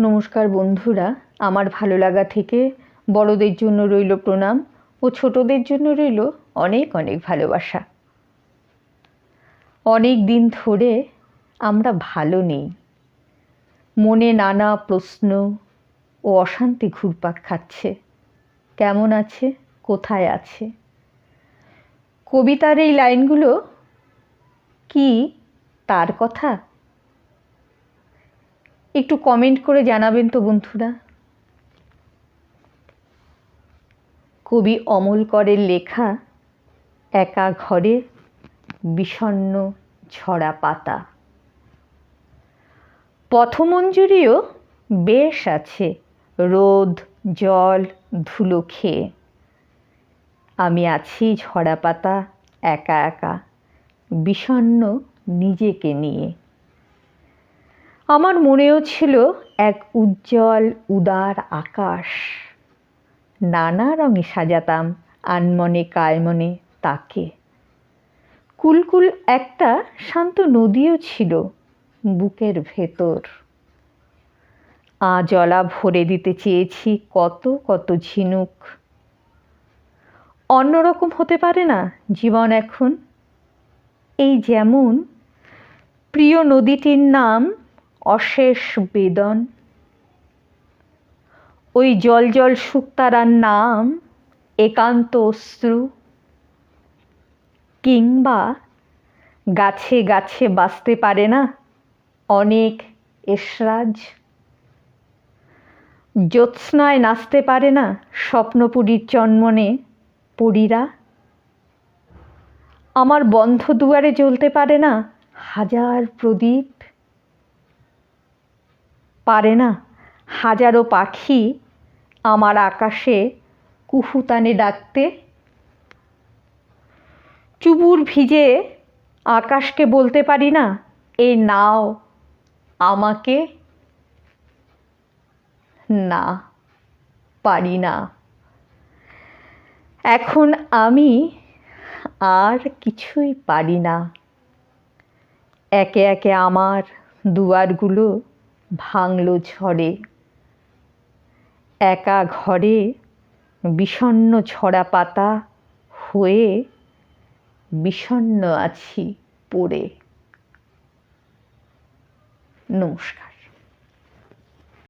নমস্কার বন্ধুরা, আমার ভালো লাগা থেকে বড়দের জন্য রইল প্রণাম ও ছোটদের জন্য রইল অনেক অনেক ভালোবাসা। অনেক দিন ধরে আমরা ভালো নেই। মনে নানা প্রশ্ন ও অশান্তি ঘুরপাক খাচ্ছে। কেমন আছে? কোথায় আছে? কবিতার এই লাইনগুলো কি তার কথা? একটু কমেন্ট করে জানাবেন তো বন্ধুরা। কবি অমল করের লেখা, একা ঘরে বিষণ্ন ঝরা পাতা। পথমঞ্জুরিও বেশ আছে, রোদ, জল, ধুলো খেয়ে। আমি আছি ঝরা পাতা, একা একা, বিষণ্ন নিজেকে নিয়ে। আমার মনেও ছিল এক উজ্জ্বল, উদার আকাশ। নানা রঙে সাজাতাম আনমনে কায়মনে তাকে। কুলকুল একটা শান্ত নদীও ছিল বুকের ভেতর। আ জলা ভরে দিতে চেয়েছি কত কত ঝিনুক। অন্যরকম হতে পারে না জীবন এখন। এই যেমন প্রিয় নদীটির নাম অশেষ বেদন। ওই জল জল শুক্তারার নাম একান্ত অশ্রু। কিংবা গাছে গাছে বাঁচতে পারে না অনেক এসরাজ। জ্যোৎস্নায় নাচতে পারে না স্বপ্নপুরীর চন্মনে পুরীরা। আমার বন্ধ দুয়ারে জ্বলতে পারে না হাজার প্রদীপ। পারে না। হাজারো পাখি আমার আকাশে কুহুতানে ডাকতে। চুবুর ভিজে আকাশকে বলতে পারি না, এ নাও আমাকে। না, পারি না। এখন আমি আর কিছুই পারি না। একে একে আমার দুয়ারগুলো ভাঙলো ঝড়ে। একা ঘরে বিষণ্ন ছড়া পাতা হয়ে বিষণ্ন আছি পড়ে। নমস্কার।